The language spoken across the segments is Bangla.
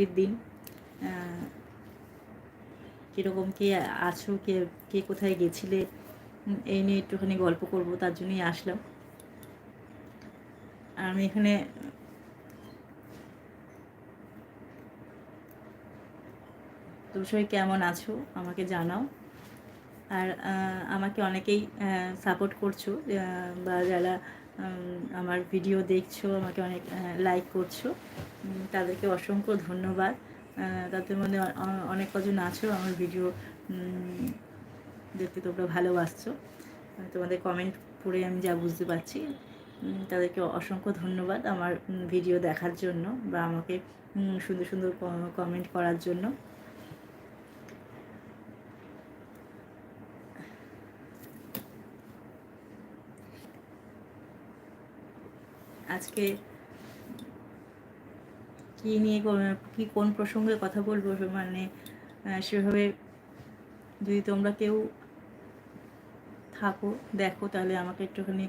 ছুটির দিন কীরকম কে আছো, কে কে কোথায় গেছিলে এই নিয়ে একটুখানি গল্প করব, তার জন্যই আসলাম। আমি এখানে তুমি সবাই কেমন আছো? আমাকে জানাও। আর আমাকে অনেকেই সাপোর্ট করছ বা যারা আমার ভিডিও দেখছ, আমাকে অনেক লাইক করছ। তাদেরকে অসংখ্য ধন্যবাদ। তাদের মধ্যে অনেক কজন আছো, আমার ভিডিও দেখতে তোমরা ভালোবাসছো। তোমাদের কমেন্ট পড়ে আমি যা বুঝতে পারছি। তাদেরকে অসংখ্য ধন্যবাদ আমার ভিডিও দেখার জন্য বা আমাকে সুন্দর সুন্দর কমেন্ট করার জন্য। আজকে কী নিয়ে কী কোন প্রসঙ্গে কথা বলব মানে সেভাবে যদি তোমরা কেউ থাকো, দেখো, তাহলে আমাকে একটুখানি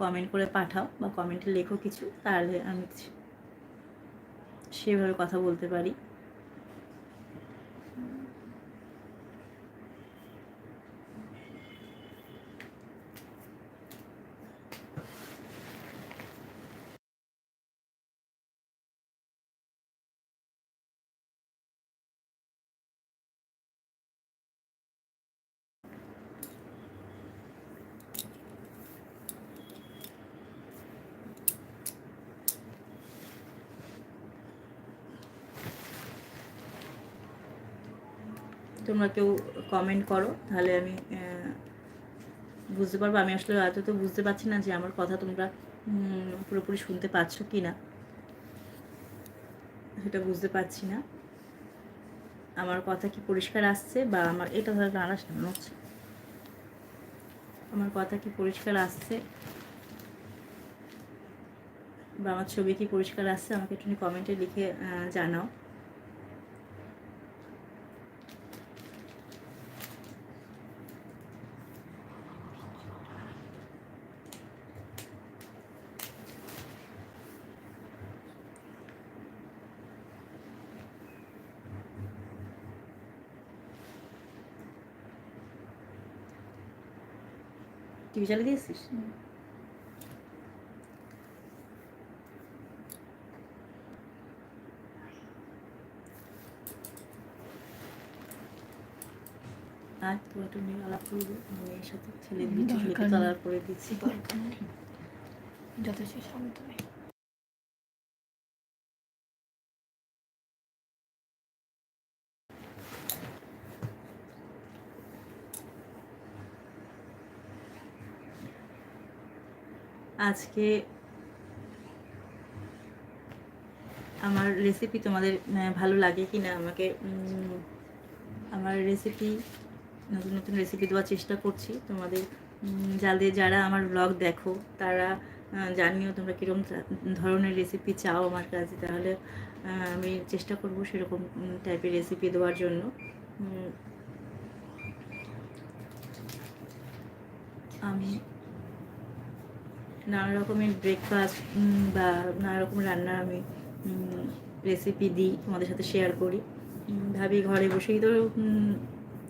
কমেন্ট করে পাঠাও বা কমেন্টে লেখো কিছু, তাহলে আমি সেভাবে কথা বলতে পারি। তোমরা কেউ কমেন্ট করো, তাহলে আমি বুঝতে পারব। আমি আসলে এত তো বুঝতে পারছি না যে আমার কথা তোমরা পুরোপুরি শুনতে পাচ্ছ কি না সেটা বুঝতে পারছি না। আমার কথা কি পরিষ্কার আসছে বা আমার, এটা ধরো রান্না সামনে হচ্ছে। আমার কথা কি পরিষ্কার আসছে? বা আমার ছবি কি পরিষ্কার আসছে? আমাকে একটু কমেন্টে লিখে জানাও। টিভি চালিয়ে দিয়েছিস? আর একটু নিয়ে আলাপ করবি মেয়ের সাথে ছেলে করে দিচ্ছি। যথেষ্ট শান্ত আজকে আমার রেসিপি তোমাদের ভালো লাগে কি না আমাকে আমার রেসিপি নতুন নতুন রেসিপি দেওয়ার চেষ্টা করছি তোমাদের যাদের যারা আমার ব্লগ দেখো, তারা জানিও তোমরা কীরকম ধরনের রেসিপি চাও আমার কাছে, তাহলে আমি চেষ্টা করব সেরকম টাইপের রেসিপি দেওয়ার জন্য। আমি নানা রকমের ব্রেকফাস্ট বা নানা রকম রান্নার আমি রেসিপি দিই, তোমাদের সাথে শেয়ার করি। ভাবি ঘরে বসেই তো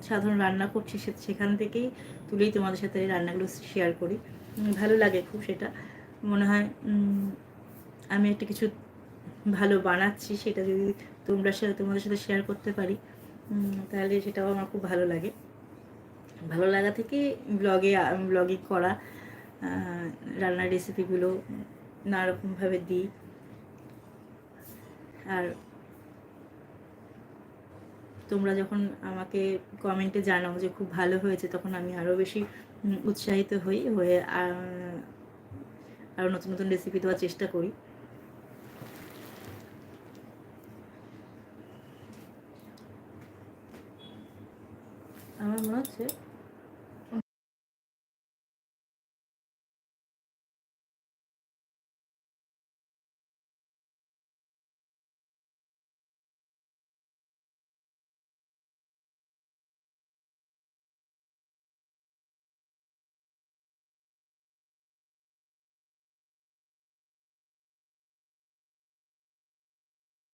সাধারণ রান্না করছি সেখান থেকেই তুলেই তোমাদের সাথে রান্নাগুলো শেয়ার করি। ভালো লাগে খুব সেটা। মনে হয় আমি একটা কিছু ভালো বানাচ্ছি, সেটা যদি তোমরা সাথে তোমাদের সাথে শেয়ার করতে পারি তাহলে সেটাও আমার খুব ভালো লাগে। ভালো লাগা থেকে ব্লগে ব্লগিং করা রান্নার রেসিপিগুলো নানারকমভাবে দিই। আর তোমরা যখন আমাকে কমেন্টে জানাও যে খুব ভালো হয়েছে, তখন আমি আরও বেশি উৎসাহিত হই, হয়ে আরও নতুন নতুন রেসিপি দেওয়ার চেষ্টা করি। আমার মনে হচ্ছে